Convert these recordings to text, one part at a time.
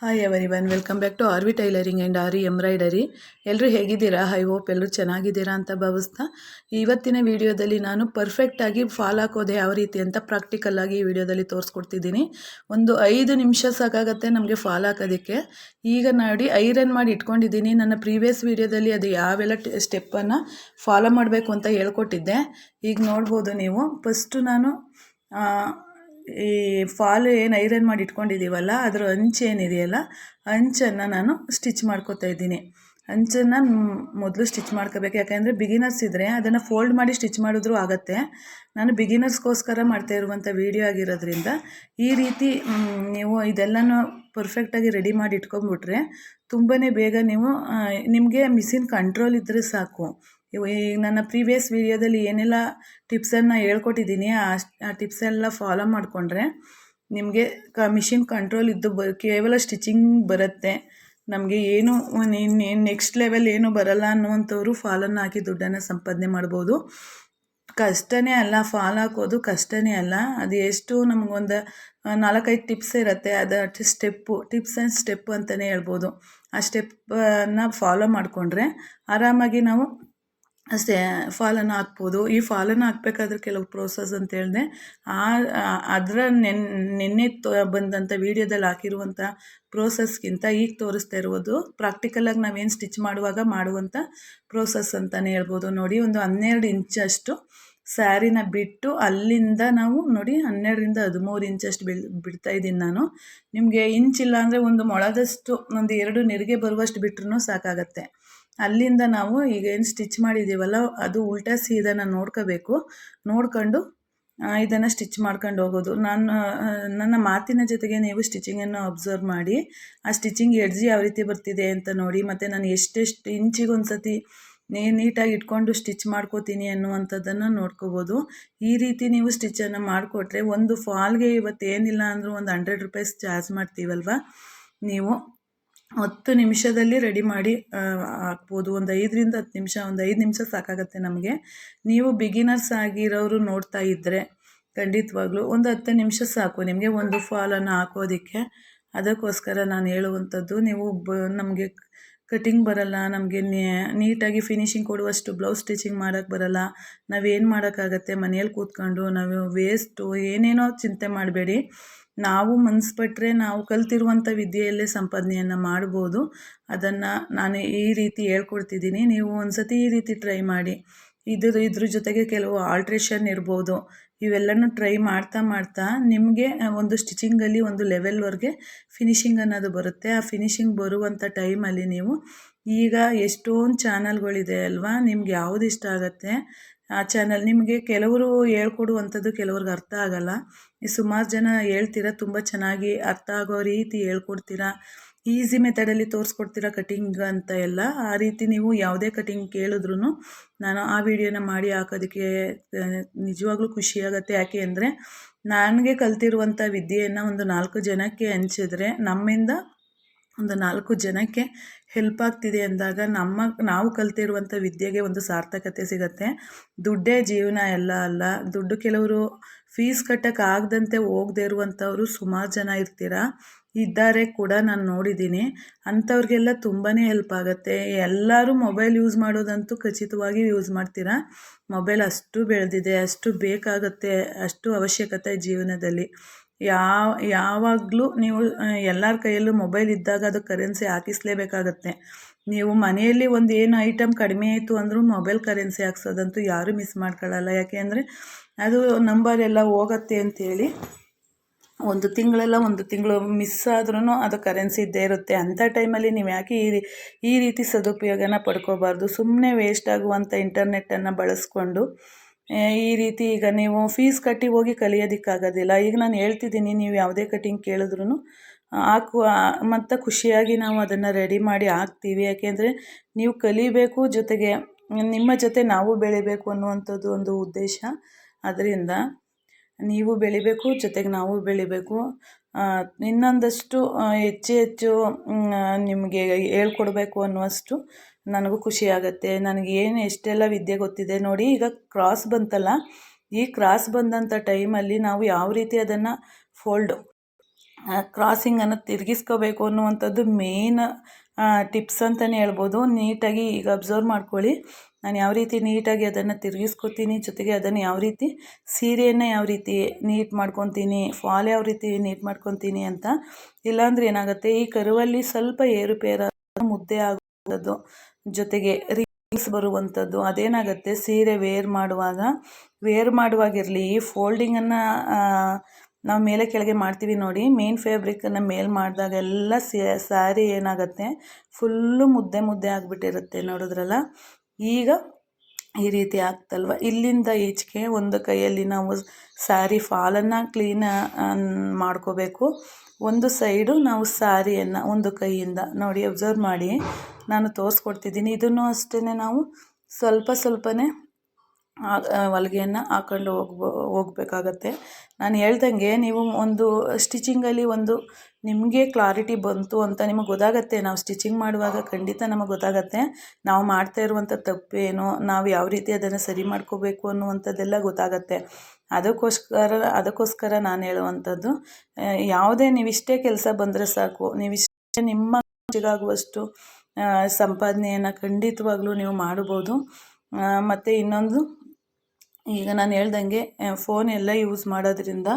Hi everyone welcome back to our V tailoring and aari embroidery ಎಲ್ಲರೂ ಹೇಗಿದ್ದೀರಾ? I hope ಎಲ್ಲರೂ ಚೆನ್ನಾಗಿದ್ದೀರಾ ಅಂತ ಭಾವಿಸ್ತಾ. ಇವತ್ತಿನ ವಿಡಿಯೋದಲ್ಲಿ ನಾನು ಪರ್ಫೆಕ್ಟಾಗಿ ಫಾಲ್ ಹಾಕೋದು ಯಾವ ರೀತಿ ಅಂತ ಪ್ರಾಕ್ಟಿಕಲ್ ಆಗಿ ಈ ವಿಡಿಯೋದಲ್ಲಿ ತೋರಿಸ್ಕೊಡ್ತಿದ್ದೀನಿ. ಒಂದು ಐದು ನಿಮಿಷ ಸಾಕಾಗತ್ತೆ ನಮಗೆ ಫಾಲ್ ಹಾಕೋದಕ್ಕೆ. ಈಗ ನೋಡಿ, ಐರನ್ ಮಾಡಿ ಇಟ್ಕೊಂಡಿದ್ದೀನಿ. ನನ್ನ ಪ್ರೀವಿಯಸ್ ವಿಡಿಯೋದಲ್ಲಿ ಅದು ಯಾವೆಲ್ಲ ಸ್ಟೆಪ್ಪನ್ನು ಫಾಲೋ ಮಾಡಬೇಕು ಅಂತ ಹೇಳ್ಕೊಟ್ಟಿದ್ದೆ. ಈಗ ನೋಡ್ಬೋದು ನೀವು. ಫಸ್ಟು ನಾನು ಈ ಫಾಲ್ ಏನು ಐರನ್ ಮಾಡಿ ಇಟ್ಕೊಂಡಿದ್ದೀವಲ್ಲ ಅದರ ಅಂಚು ಏನಿದೆಯಲ್ಲ ಅಂಚನ್ನು ನಾನು ಸ್ಟಿಚ್ ಮಾಡ್ಕೋತಾ ಇದ್ದೀನಿ. ಅಂಚನ್ನು ಮೊದಲು ಸ್ಟಿಚ್ ಮಾಡ್ಕೋಬೇಕು, ಯಾಕೆಂದರೆ ಬಿಗಿನರ್ಸ್ ಇದ್ದರೆ ಅದನ್ನು ಫೋಲ್ಡ್ ಮಾಡಿ ಸ್ಟಿಚ್ ಮಾಡಿದ್ರೂ ಆಗುತ್ತೆ. ನಾನು ಬಿಗಿನರ್ಸ್ಗೋಸ್ಕರ ಮಾಡ್ತಾ ಇರುವಂಥ ವೀಡಿಯೋ ಆಗಿರೋದ್ರಿಂದ ಈ ರೀತಿ ನೀವು ಇದೆಲ್ಲನೂ ಪರ್ಫೆಕ್ಟಾಗಿ ರೆಡಿ ಮಾಡಿ ಇಟ್ಕೊಂಬಿಟ್ರೆ ತುಂಬಾ ಬೇಗ ನೀವು ನಿಮಗೆ ಮಿಸಿನ್ ಕಂಟ್ರೋಲ್ ಇದ್ದರೆ ಸಾಕು. ನನ್ನ ಪ್ರೀವಿಯಸ್ ವೀಡಿಯೋದಲ್ಲಿ ಏನೆಲ್ಲ ಟಿಪ್ಸನ್ನು ಹೇಳ್ಕೊಟ್ಟಿದ್ದೀನಿ, ಆ ಟಿಪ್ಸ್ ಟಿಪ್ಸೆಲ್ಲ ಫಾಲೋ ಮಾಡಿಕೊಂಡ್ರೆ ನಿಮಗೆ ಕ ಮಿಷಿನ್ ಕಂಟ್ರೋಲ್ ಇದ್ದು ಬ, ಕೇವಲ ಸ್ಟಿಚಿಂಗ್ ಬರುತ್ತೆ. ನಮಗೆ ಏನು ನೆಕ್ಸ್ಟ್ ಲೆವೆಲ್ ಏನು ಬರಲ್ಲ ಅನ್ನುವಂಥವ್ರು ಫಾಲನ್ನು ಹಾಕಿ ದುಡ್ಡನ್ನು ಸಂಪಾದನೆ ಮಾಡ್ಬೋದು. ಕಷ್ಟನೇ ಅಲ್ಲ ಫಾಲ್ ಹಾಕೋದು ಕಷ್ಟನೇ ಅಲ್ಲ. ಅದು ಎಷ್ಟು ನಮಗೊಂದು ನಾಲ್ಕೈದು ಟಿಪ್ಸ್ ಇರುತ್ತೆ, ಅದು ಸ್ಟೆಪ್ಪು ಟಿಪ್ಸ್ ಆ್ಯಂಡ್ ಸ್ಟೆಪ್ ಅಂತಲೇ ಹೇಳ್ಬೋದು. ಆ ಸ್ಟೆಪ್ಪನ್ನು ಫಾಲೋ ಮಾಡಿಕೊಂಡ್ರೆ ಆರಾಮಾಗಿ ನಾವು ಅಷ್ಟೇ ಫಾಲನ್ನು ಹಾಕ್ಬೋದು. ಈ ಫಾಲನ್ನು ಹಾಕ್ಬೇಕಾದ್ರೆ ಕೆಲವು ಪ್ರೋಸೆಸ್ ಅಂತ ಹೇಳಿದೆ, ಆ ಅದರ ನೆನ್, ನಿನ್ನೆ ಬಂದಂಥ ವೀಡಿಯೋದಲ್ಲಿ ಹಾಕಿರುವಂಥ ಪ್ರೋಸೆಸ್ಗಿಂತ ಈಗ ತೋರಿಸ್ತಾ ಇರುವುದು ಪ್ರಾಕ್ಟಿಕಲಾಗಿ ನಾವೇನು ಸ್ಟಿಚ್ ಮಾಡುವಾಗ ಮಾಡುವಂಥ ಪ್ರೋಸೆಸ್ ಅಂತಲೇ ಹೇಳ್ಬೋದು. ನೋಡಿ, ಒಂದು ಹನ್ನೆರಡು ಇಂಚಷ್ಟು ಸ್ಯಾರಿನ ಬಿಟ್ಟು ಅಲ್ಲಿಂದ ನಾವು ನೋಡಿ, ಹನ್ನೆರಡರಿಂದ ಹದಿಮೂರು ಇಂಚಷ್ಟು ಬಿಳ್, ಬಿಡ್ತಾ ಇದ್ದೀನಿ ನಾನು. ನಿಮಗೆ ಇಂಚ್ ಇಲ್ಲ ಅಂದರೆ ಒಂದು ಮೊಳದಷ್ಟು, ಒಂದು ಎರಡು ನೆರಿಗೆ ಬರುವಷ್ಟು ಬಿಟ್ರೂ ಸಾಕಾಗತ್ತೆ. ಅಲ್ಲಿಂದ ನಾವು ಈಗ ಏನು ಸ್ಟಿಚ್ ಮಾಡಿದ್ದೀವಲ್ಲ, ಅದು ಉಲ್ಟಾ ಸೀದನ್ನು ನೋಡ್ಕೋಬೇಕು. ನೋಡ್ಕೊಂಡು ಇದನ್ನು ಸ್ಟಿಚ್ ಮಾಡ್ಕೊಂಡು ಹೋಗೋದು. ನಾನು ನನ್ನ ಮಾತಿನ ಜೊತೆಗೆ ನೀವು ಸ್ಟಿಚಿಂಗನ್ನು ಅಬ್ಸರ್ವ್ ಮಾಡಿ, ಆ ಸ್ಟಿಚಿಂಗ್ ಎಡ್ಜಿ ಯಾವ ರೀತಿ ಬರ್ತಿದೆ ಅಂತ ನೋಡಿ, ಮತ್ತು ನಾನು ಎಷ್ಟೆಷ್ಟು ಇಂಚಿಗೆ ಒಂದು ಸತಿ ನೀಟಾಗಿ ಇಟ್ಕೊಂಡು ಸ್ಟಿಚ್ ಮಾಡ್ಕೋತೀನಿ ಅನ್ನುವಂಥದ್ದನ್ನು ನೋಡ್ಕೋಬೋದು. ಈ ರೀತಿ ನೀವು ಸ್ಟಿಚ್ಚನ್ನು ಮಾಡಿಕೊಟ್ರೆ ಒಂದು ಫಾಲ್ಗೆ ಇವತ್ತು ಏನಿಲ್ಲ ಅಂದರೂ ಒಂದು ಹಂಡ್ರೆಡ್ ರುಪೀಸ್ ಚಾರ್ಜ್ ಮಾಡ್ತೀವಲ್ವ? ನೀವು ಹತ್ತು ನಿಮಿಷದಲ್ಲಿ ರೆಡಿ ಮಾಡಿ ಹಾಕ್ಬೋದು. ಒಂದು ಐದರಿಂದ ಹತ್ತು ನಿಮಿಷ, ಒಂದು ಐದು ನಿಮಿಷ ಸಾಕಾಗುತ್ತೆ ನಮಗೆ. ನೀವು ಬಿಗಿನರ್ಸ್ ಆಗಿರೋರು ನೋಡ್ತಾ ಇದ್ದರೆ ಖಂಡಿತವಾಗ್ಲೂ ಒಂದು ಹತ್ತು ನಿಮಿಷ ಸಾಕು. ನಿಮಗೆ ಒಂದು ಫಾಲನ್ನು ಹಾಕೋದಕ್ಕೆ. ಅದಕ್ಕೋಸ್ಕರ ನಾನು ಹೇಳುವಂಥದ್ದು, ನೀವು ಬ, ನಮಗೆ ಕಟಿಂಗ್ ಬರಲ್ಲ, ನಮಗೆ ನೀಟಾಗಿ ಫಿನಿಶಿಂಗ್ ಕೊಡುವಷ್ಟು ಬ್ಲೌಸ್ ಸ್ಟಿಚಿಂಗ್ ಮಾಡೋಕ್ಕೆ ಬರಲ್ಲ. ನಾವೇನು ಮಾಡೋಕ್ಕಾಗತ್ತೆ? ಮನೆಯಲ್ಲಿ ಕೂತ್ಕೊಂಡು ನಾವು ವೇಸ್ಟು ಏನೇನೋ ಚಿಂತೆ ಮಾಡಬೇಡಿ. ನಾವು ಮನಸ್ಸು ನಾವು ಕಲ್ತಿರುವಂಥ ವಿದ್ಯೆಯಲ್ಲೇ ಸಂಪಾದನೆಯನ್ನು ಮಾಡ್ಬೋದು. ಅದನ್ನು ನಾನು ಈ ರೀತಿ ಹೇಳ್ಕೊಡ್ತಿದ್ದೀನಿ. ನೀವು ಒಂದು ಸತಿ ಈ ರೀತಿ ಟ್ರೈ ಮಾಡಿ. ಇದ್ರ ಇದ್ರ ಜೊತೆಗೆ ಕೆಲವು ಆಲ್ಟ್ರೇಷನ್ ಇರ್ಬೋದು. ಇವೆಲ್ಲನೂ ಟ್ರೈ ಮಾಡ್ತಾ ಮಾಡ್ತಾ ನಿಮಗೆ ಒಂದು ಸ್ಟಿಚಿಂಗಲ್ಲಿ ಒಂದು ಲೆವೆಲ್ವರೆಗೆ ಫಿನಿಶಿಂಗ್ ಅನ್ನೋದು ಬರುತ್ತೆ. ಆ ಫಿನಿಶಿಂಗ್ ಬರುವಂಥ ಟೈಮಲ್ಲಿ ನೀವು ಈಗ ಎಷ್ಟೊಂದು ಚಾನಲ್ಗಳಿದೆ ಅಲ್ವಾ? ನಿಮ್ಗೆ ಯಾವುದು ಇಷ್ಟ ಆಗುತ್ತೆ? ಆ ಚಾನಲ್ ನಿಮಗೆ ಕೆಲವರು ಹೇಳ್ಕೊಡುವಂಥದ್ದು ಕೆಲವ್ರಿಗೆ ಅರ್ಥ ಆಗಲ್ಲ. ಸುಮಾರು ಜನ ಹೇಳ್ತೀರಾ, ತುಂಬ ಚೆನ್ನಾಗಿ ಅರ್ಥ ಆಗೋ ರೀತಿ ಹೇಳ್ಕೊಡ್ತೀರಾ? ಈಸಿ ಮೆಥಡಲ್ಲಿ ತೋರಿಸ್ಕೊಡ್ತೀರಾ ಕಟಿಂಗ್ ಅಂತ ಎಲ್ಲ, ಆ ರೀತಿ ನೀವು ಯಾವುದೇ ಕಟಿಂಗ್ ಕೇಳಿದ್ರು ನಾನು ಆ ವಿಡಿಯೋನ ಮಾಡಿ ಹಾಕೋದಕ್ಕೆ ನಿಜವಾಗ್ಲೂ ಖುಷಿಯಾಗತ್ತೆ ಯಾಕೆ ಅಂದರೆ, ನನಗೆ ಕಲ್ತಿರುವಂಥ ವಿದ್ಯೆಯನ್ನು ಒಂದು ನಾಲ್ಕು ಜನಕ್ಕೆ ಹಂಚಿದ್ರೆ ನಮ್ಮಿಂದ ಒಂದು ನಾಲ್ಕು ಜನಕ್ಕೆ ಹೆಲ್ಪ್ ಆಗ್ತಿದೆ ಅಂದಾಗ ನಮ್ಮ, ನಾವು ಕಲ್ತಿರುವಂಥ ವಿದ್ಯೆಗೆ ಒಂದು ಸಾರ್ಥಕತೆ ಸಿಗತ್ತೆ. ದುಡ್ಡೇ ಜೀವನ ಎಲ್ಲ ಅಲ್ಲ. ದುಡ್ಡು ಕೆಲವರು ಫೀಸ್ ಕಟ್ಟೋಕ್ಕಾಗದಂತೆ ಹೋಗದೆ ಇರುವಂಥವರು ಸುಮಾರು ಜನ ಇರ್ತೀರ? ಇದ್ದಾರೆ ಕೂಡ ನಾನು ನೋಡಿದ್ದೀನಿ. ಅಂಥವ್ರಿಗೆಲ್ಲ ತುಂಬಾ ಹೆಲ್ಪ್ ಆಗುತ್ತೆ. ಎಲ್ಲರೂ ಮೊಬೈಲ್ ಯೂಸ್ ಮಾಡೋದಂತೂ ಖಚಿತವಾಗಿ ಯೂಸ್ ಮಾಡ್ತೀರಾ? ಮೊಬೈಲ್ ಅಷ್ಟು ಬೆಳೆದಿದೆ, ಅಷ್ಟು ಬೇಕಾಗುತ್ತೆ, ಅಷ್ಟು ಅವಶ್ಯಕತೆ ಜೀವನದಲ್ಲಿ. ಯಾವ, ಯಾವಾಗಲೂ ನೀವು ಎಲ್ಲರ ಕೈಯಲ್ಲೂ ಮೊಬೈಲ್ ಇದ್ದಾಗ ಅದು ಕರೆನ್ಸಿ ಹಾಕಿಸ್ಲೇಬೇಕಾಗತ್ತೆ. ನೀವು ಮನೆಯಲ್ಲಿ ಒಂದು ಏನು ಐಟಮ್ ಕಡಿಮೆ ಆಯಿತು ಅಂದರೂ ಮೊಬೈಲ್ ಕರೆನ್ಸಿ ಹಾಕ್ಸೋದಂತೂ ಯಾರೂ ಮಿಸ್ ಮಾಡ್ಕೊಳ್ಳಲ್ಲ ಯಾಕೆ ಅಂದರೆ ಅದು ನಂಬರ್ ಎಲ್ಲ ಹೋಗತ್ತೆ ಅಂಥೇಳಿ ಒಂದು ತಿಂಗಳೆಲ್ಲ ಒಂದು ತಿಂಗಳು ಮಿಸ್ ಆದ್ರೂ ಅದು ಕರೆನ್ಸಿ ಇದ್ದೇ ಇರುತ್ತೆ. ಅಂಥ ಟೈಮಲ್ಲಿ ನೀವು ಯಾಕೆ ಈ ಈ ರೀತಿ ಸದುಪಯೋಗನ ಪಡ್ಕೋಬಾರ್ದು? ಸುಮ್ಮನೆ ವೇಸ್ಟ್ ಆಗುವಂಥ ಇಂಟರ್ನೆಟ್ಟನ್ನು ಬಳಸ್ಕೊಂಡು ಈ ರೀತಿ ಈಗ ನೀವು ಫೀಸ್ ಕಟ್ಟಿ ಹೋಗಿ ಕಲಿಯೋದಕ್ಕಾಗೋದಿಲ್ಲ. ಈಗ ನಾನು ಹೇಳ್ತಿದ್ದೀನಿ, ನೀವು ಯಾವುದೇ ಕಟಿಂಗ್ ಕೇಳಿದ್ರು ಹಾಕುವ, ಮತ್ತು ಖುಷಿಯಾಗಿ ನಾವು ಅದನ್ನು ರೆಡಿ ಮಾಡಿ ಹಾಕ್ತೀವಿ. ಯಾಕೆಂದರೆ ನೀವು ಕಲಿಬೇಕು ಜೊತೆಗೆ, ನಿಮ್ಮ ಜೊತೆ ನಾವು ಬೆಳಿಬೇಕು ಅನ್ನುವಂಥದ್ದು ಒಂದು ಉದ್ದೇಶ. ಅದರಿಂದ ನೀವು ಬೆಳಿಬೇಕು, ಜೊತೆಗೆ ನಾವು ಬೆಳಿಬೇಕು. ಇನ್ನೊಂದಷ್ಟು ಹೆಚ್ಚು ಹೆಚ್ಚು ನಿಮಗೆ ಹೇಳ್ಕೊಡ್ಬೇಕು ಅನ್ನುವಷ್ಟು ನನಗೂ ಖುಷಿ ಆಗುತ್ತೆ. ನನಗೆ ಏನು ಎಷ್ಟೆಲ್ಲ ವಿದ್ಯೆ ಗೊತ್ತಿದೆ ನೋಡಿ, ಈಗ ಕ್ರಾಸ್ ಬಂತಲ್ಲ, ಈ ಕ್ರಾಸ್ ಬಂದಂಥ ಟೈಮಲ್ಲಿ ನಾವು ಯಾವ ರೀತಿ ಅದನ್ನು ಫೋಲ್ಡ್ ಕ್ರಾಸಿಂಗನ್ನು ತಿರುಗಿಸ್ಕೋಬೇಕು ಅನ್ನುವಂಥದ್ದು ಮೇನ್ ಟಿಪ್ಸ್ ಅಂತಲೇ ಹೇಳ್ಬೋದು. ನೀಟಾಗಿ ಈಗ ಅಬ್ಸರ್ವ್ ಮಾಡ್ಕೊಳ್ಳಿ. ನಾನು ಯಾವ ರೀತಿ ನೀಟಾಗಿ ಅದನ್ನು ತಿರುಗಿಸ್ಕೊತೀನಿ, ಜೊತೆಗೆ ಅದನ್ನು ಯಾವ ರೀತಿ ಸೀರೆಯನ್ನು ಯಾವ ರೀತಿ ನೀಟ್ ಮಾಡ್ಕೊತೀನಿ, ಫಾಲ್ ಯಾವ ರೀತಿ ನೀಟ್ ಮಾಡ್ಕೊತೀನಿ ಅಂತ. ಇಲ್ಲಾಂದ್ರೆ ಏನಾಗುತ್ತೆ, ಈ ಕರುವಲ್ಲಿ ಸ್ವಲ್ಪ ಏರುಪೇರಾದ ಮುದ್ದೆ ಆಗುವಂಥದ್ದು, ಜೊತೆಗೆ ರೀಲ್ಸ್ ಬರುವಂಥದ್ದು, ಅದೇನಾಗುತ್ತೆ, ಸೀರೆ ವೇರ್ ಮಾಡುವಾಗ, ವೇರ್ ಮಾಡುವಾಗಿರಲಿ, ಈ ಫೋಲ್ಡಿಂಗನ್ನು ನಾವು ಮೇಲೆ ಕೆಳಗೆ ಮಾಡ್ತೀವಿ ನೋಡಿ, ಮೇನ್ ಫ್ಯಾಬ್ರಿಕ್ಕನ್ನು ಮೇಲೆ ಮಾಡಿದಾಗೆಲ್ಲ ಸ್ಯಾರಿ ಏನಾಗುತ್ತೆ, ಫುಲ್ಲು ಮುದ್ದೆ ಮುದ್ದೆ ಆಗಿಬಿಟ್ಟಿರುತ್ತೆ ನೋಡಿದ್ರಲ್ಲ. ಈಗ ಈ ರೀತಿ ಆಗ್ತಲ್ವ? ಇಲ್ಲಿಂದ ಈಚೆಗೆ ಒಂದು ಕೈಯಲ್ಲಿ ನಾವು ಸ್ಯಾರಿ ಫಾಲನ್ನು ಕ್ಲೀನ್ ಮಾಡ್ಕೋಬೇಕು. ಒಂದು ಸೈಡು ನಾವು ಸ್ಯಾರಿಯನ್ನು ಒಂದು ಕೈಯಿಂದ, ನೋಡಿ, ಅಬ್ಸರ್ವ್ ಮಾಡಿ ನಾನು ತೋರಿಸ್ಕೊಡ್ತಿದ್ದೀನಿ. ಇದನ್ನು ಅಷ್ಟೇ ನಾವು ಸ್ವಲ್ಪ ಸ್ವಲ್ಪನೇ ಹೊಲ್ಗೆಯನ್ನು ಹಾಕೊಂಡು ಹೋಗ್ಬೋ, ಹೋಗ್ಬೇಕಾಗತ್ತೆ. ನಾನು ಹೇಳ್ದಂಗೆ ನೀವು ಒಂದು ಸ್ಟಿಚಿಂಗಲ್ಲಿ ಒಂದು ನಿಮಗೆ ಕ್ಲಾರಿಟಿ ಬಂತು ಅಂತ ನಿಮಗೆ ಗೊತ್ತಾಗತ್ತೆ. ನಾವು ಸ್ಟಿಚಿಂಗ್ ಮಾಡುವಾಗ ಖಂಡಿತ ನಮಗೆ ಗೊತ್ತಾಗತ್ತೆ. ನಾವು ಮಾಡ್ತಾ ಇರುವಂಥ ತಪ್ಪೇನು ನಾವು ಯಾವ ರೀತಿ ಅದನ್ನು ಸರಿ ಮಾಡ್ಕೋಬೇಕು ಅನ್ನುವಂಥದ್ದೆಲ್ಲ ಗೊತ್ತಾಗತ್ತೆ. ಅದಕ್ಕೋಸ್ಕರ ಅದಕ್ಕೋಸ್ಕರ ನಾನು ಹೇಳುವಂಥದ್ದು ಯಾವುದೇ ನೀವಿಷ್ಟೇ ಕೆಲಸ ಬಂದರೆ ಸಾಕು. ನೀವಿಷ್ಟೇ ನಿಮ್ಮ ಆಗುವಷ್ಟು ಸಂಪಾದನೆಯನ್ನು ಖಂಡಿತವಾಗ್ಲೂ ನೀವು ಮಾಡ್ಬೋದು. ಮತ್ತು ಇನ್ನೊಂದು ಈಗ ನಾನು ಹೇಳ್ದಂಗೆ ಫೋನ್ ಎಲ್ಲ ಯೂಸ್ ಮಾಡೋದ್ರಿಂದ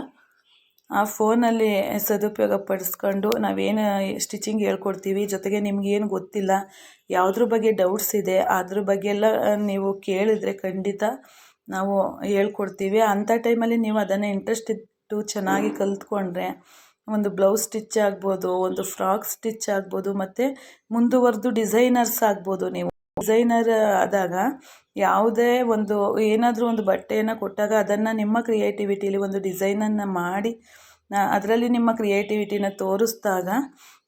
ಆ ಫೋನಲ್ಲಿ ಸದುಪಯೋಗ ಪಡಿಸ್ಕೊಂಡು ನಾವೇನು ಸ್ಟಿಚಿಂಗ್ ಹೇಳ್ಕೊಡ್ತೀವಿ, ಜೊತೆಗೆ ನಿಮಗೇನು ಗೊತ್ತಿಲ್ಲ, ಯಾವುದ್ರ ಬಗ್ಗೆ ಡೌಟ್ಸ್ ಇದೆ, ಅದ್ರ ಬಗ್ಗೆ ಎಲ್ಲ ನೀವು ಕೇಳಿದ್ರೆ ಖಂಡಿತ ನಾವು ಹೇಳ್ಕೊಡ್ತೀವಿ. ಅಂಥ ಟೈಮಲ್ಲಿ ನೀವು ಅದನ್ನು ಇಂಟ್ರೆಸ್ಟ್ ಇಟ್ಟು ಚೆನ್ನಾಗಿ ಕಲ್ತ್ಕೊಂಡ್ರೆ, ಒಂದು ಬ್ಲೌಸ್ ಸ್ಟಿಚ್ ಆಗ್ಬೋದು, ಒಂದು ಫ್ರಾಕ್ ಸ್ಟಿಚ್ ಆಗ್ಬೋದು, ಮತ್ತು ಮುಂದುವರೆದು ಡಿಸೈನರ್ಸ್ ಆಗ್ಬೋದು ನೀವು. ಡಿಸೈನರ್ ಆದಾಗ ಯಾವುದೇ ಒಂದು, ಏನಾದರೂ ಒಂದು ಬಟ್ಟೆಯನ್ನು ಕೊಟ್ಟಾಗ ಅದನ್ನು ನಿಮ್ಮ ಕ್ರಿಯೇಟಿವಿಟಿಲಿ ಒಂದು ಡಿಸೈನನ್ನು ಮಾಡಿ ಅದರಲ್ಲಿ ನಿಮ್ಮ ಕ್ರಿಯೇಟಿವಿಟಿನ ತೋರಿಸ್ದಾಗ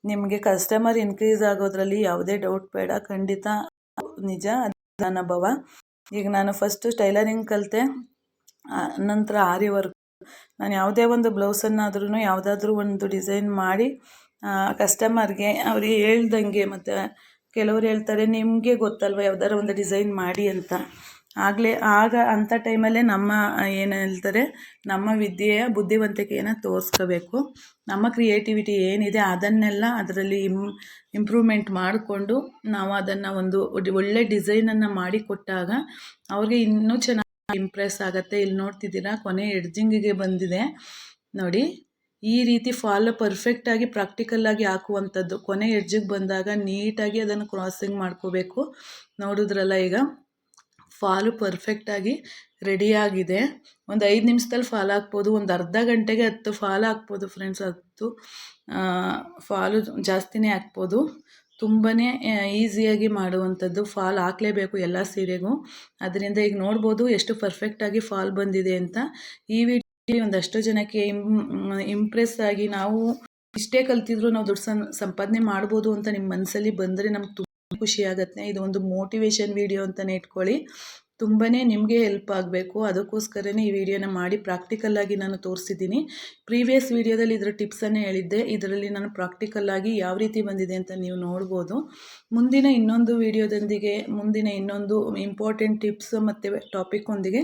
ನಿಮಗೆ ಕಸ್ಟಮರ್ ಇನ್ಕ್ರೀಸ್ ಆಗೋದ್ರಲ್ಲಿ ಯಾವುದೇ ಡೌಟ್ ಬೇಡ. ಖಂಡಿತ ನಿಜ ನನ್ನ ಅನುಭವ. ಈಗ ನಾನು ಫಸ್ಟು ಟೈಲರಿಂಗ್ ಕಲಿತೆ ನಂತರ ಆರಿ ವರ್ಕ್ ನಾನು ಯಾವುದೇ ಒಂದು ಬ್ಲೌಸನ್ನಾದ್ರೂ ಯಾವುದಾದ್ರೂ ಒಂದು ಡಿಸೈನ್ ಮಾಡಿ ಕಸ್ಟಮರ್ಗೆ ಅವ್ರಿಗೆ ಹೇಳ್ದಂಗೆ ಮತ್ತು ಕೆಲವ್ರು ಹೇಳ್ತಾರೆ, ನಿಮಗೆ ಗೊತ್ತಲ್ವ ಯಾವ್ದಾರು ಒಂದು ಡಿಸೈನ್ ಮಾಡಿ ಅಂತ? ಆಗಲೇ ಆಗ ಅಂಥ ಟೈಮಲ್ಲೇ ನಮ್ಮ, ಏನು ಹೇಳ್ತಾರೆ, ನಮ್ಮ ವಿದ್ಯೆಯ ಬುದ್ಧಿವಂತಿಕೆಯನ್ನು ತೋರಿಸ್ಕೋಬೇಕು. ನಮ್ಮ ಕ್ರಿಯೇಟಿವಿಟಿ ಏನಿದೆ ಅದನ್ನೆಲ್ಲ ಅದರಲ್ಲಿ ಇಮ್, ಇಂಪ್ರೂವ್ಮೆಂಟ್ ಮಾಡಿಕೊಂಡು ನಾವು ಅದನ್ನು ಒಂದು ಒಳ್ಳೆ ಡಿಸೈನನ್ನು ಮಾಡಿ ಕೊಟ್ಟಾಗ ಅವ್ರಿಗೆ ಇನ್ನೂ ಚೆನ್ನಾಗಿ ಇಂಪ್ರೆಸ್ ಆಗುತ್ತೆ. ಇಲ್ಲಿ ನೋಡ್ತಿದ್ದೀರಾ, ಕೊನೆ ಎಡ್ಜಿಂಗಿಗೆ ಬಂದಿದೆ. ನೋಡಿ. ಈ ರೀತಿ ಫಾಲ್ ಪರ್ಫೆಕ್ಟಾಗಿ ಪ್ರಾಕ್ಟಿಕಲ್ಲಾಗಿ ಹಾಕುವಂಥದ್ದು. ಕೊನೆ ಎಡ್ಜಿಗೆ ಬಂದಾಗ ನೀಟಾಗಿ ಅದನ್ನು ಕ್ರಾಸಿಂಗ್ ಮಾಡ್ಕೋಬೇಕು. ನೋಡಿದ್ರಲ್ಲ ಈಗ? ಫಾಲು ಪರ್ಫೆಕ್ಟಾಗಿ ರೆಡಿಯಾಗಿದೆ ಒಂದು ಐದು ನಿಮಿಷದಲ್ಲಿ ಫಾಲ್ ಹಾಕ್ಬೋದು. ಒಂದು ಅರ್ಧ ಗಂಟೆಗೆ ಹತ್ತು ಫಾಲ್ ಹಾಕ್ಬೋದು ಫ್ರೆಂಡ್ಸ್ ಹತ್ತು ಫಾಲು ಜಾಸ್ತಿನೇ ಹಾಕ್ಬೋದು. ತುಂಬಾ ಈಸಿಯಾಗಿ ಮಾಡುವಂಥದ್ದು. ಫಾಲ್ ಹಾಕಲೇಬೇಕು ಎಲ್ಲ ಸೀರೆಗೂ. ಅದರಿಂದ ಈಗ ನೋಡ್ಬೋದು ಎಷ್ಟು ಪರ್ಫೆಕ್ಟಾಗಿ ಫಾಲ್ ಬಂದಿದೆ ಅಂತ. ಈ ವಿಡಿಯೋ ಒಂದಷ್ಟು ಜನಕ್ಕೆ ಇಂಪ್ರೆಸ್ ಆಗಿ ನಾವು ಇಷ್ಟೇ ಕಲ್ತಿದ್ರು ನಾವು ದುಡ್ಡು ಸಂ, ಸಂಪಾದನೆ ಮಾಡ್ಬೋದು ಅಂತ ನಿಮ್ಮ ಮನಸ್ಸಲ್ಲಿ ಬಂದರೆ ನಮ್ಗೆ ತುಂಬ ಖುಷಿ ಆಗುತ್ತೆ. ಇದು ಒಂದು ಮೋಟಿವೇಶನ್ ವಿಡಿಯೋ ಅಂತಲೇ ಇಟ್ಕೊಳ್ಳಿ. ತುಂಬಾ ನಿಮಗೆ ಹೆಲ್ಪ್ ಆಗಬೇಕು. ಅದಕ್ಕೋಸ್ಕರನೇ ಈ ವಿಡಿಯೋನ ಮಾಡಿ ಪ್ರಾಕ್ಟಿಕಲ್ಲಾಗಿ ನಾನು ತೋರಿಸಿದ್ದೀನಿ. ಪ್ರೀವಿಯಸ್ ವಿಡಿಯೋದಲ್ಲಿ ಇದರ ಟಿಪ್ಸನ್ನೇ ಹೇಳಿದ್ದೆ. ಇದರಲ್ಲಿ ನಾನು ಪ್ರಾಕ್ಟಿಕಲ್ಲಾಗಿ ಯಾವ ರೀತಿ ಬಂದಿದೆ ಅಂತ ನೀವು ನೋಡ್ಬೋದು. ಮುಂದಿನ ಇನ್ನೊಂದು ವಿಡಿಯೋದೊಂದಿಗೆ ಮುಂದಿನ ಇನ್ನೊಂದು ಇಂಪಾರ್ಟೆಂಟ್ ಟಿಪ್ಸ್ ಮತ್ತು ಟಾಪಿಕ್ ಒಂದಿಗೆ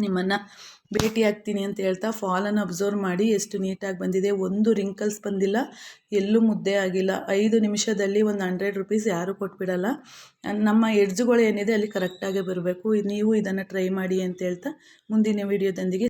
ನಿಮ್ಮನ್ನು ಭೇಟಿ ಆಗ್ತೀನಿ ಅಂತ ಹೇಳ್ತಾ ಫಾಲನ್ನು ಅಬ್ಸರ್ವ್ ಮಾಡಿ ಎಷ್ಟು ನೀಟಾಗಿ ಬಂದಿದೆ. ಒಂದು ರಿಂಕಲ್ಸ್ ಬಂದಿಲ್ಲ, ಎಲ್ಲೂ ಮುದ್ದೆ ಆಗಿಲ್ಲ. ಐದು ನಿಮಿಷದಲ್ಲಿ ಒಂದು ಹಂಡ್ರೆಡ್ ರುಪೀಸ್ ಯಾರೂ ಕೊಟ್ಬಿಡಲ್ಲ. ನಮ್ಮ ಎಡ್ಜುಗಳು ಏನಿದೆ ಅಲ್ಲಿ ಕರೆಕ್ಟಾಗೇ ಬರಬೇಕು. ನೀವು ಇದನ್ನು ಟ್ರೈ ಮಾಡಿ ಅಂತ ಹೇಳ್ತಾ ಮುಂದಿನ ವೀಡಿಯೋದೊಂದಿಗೆ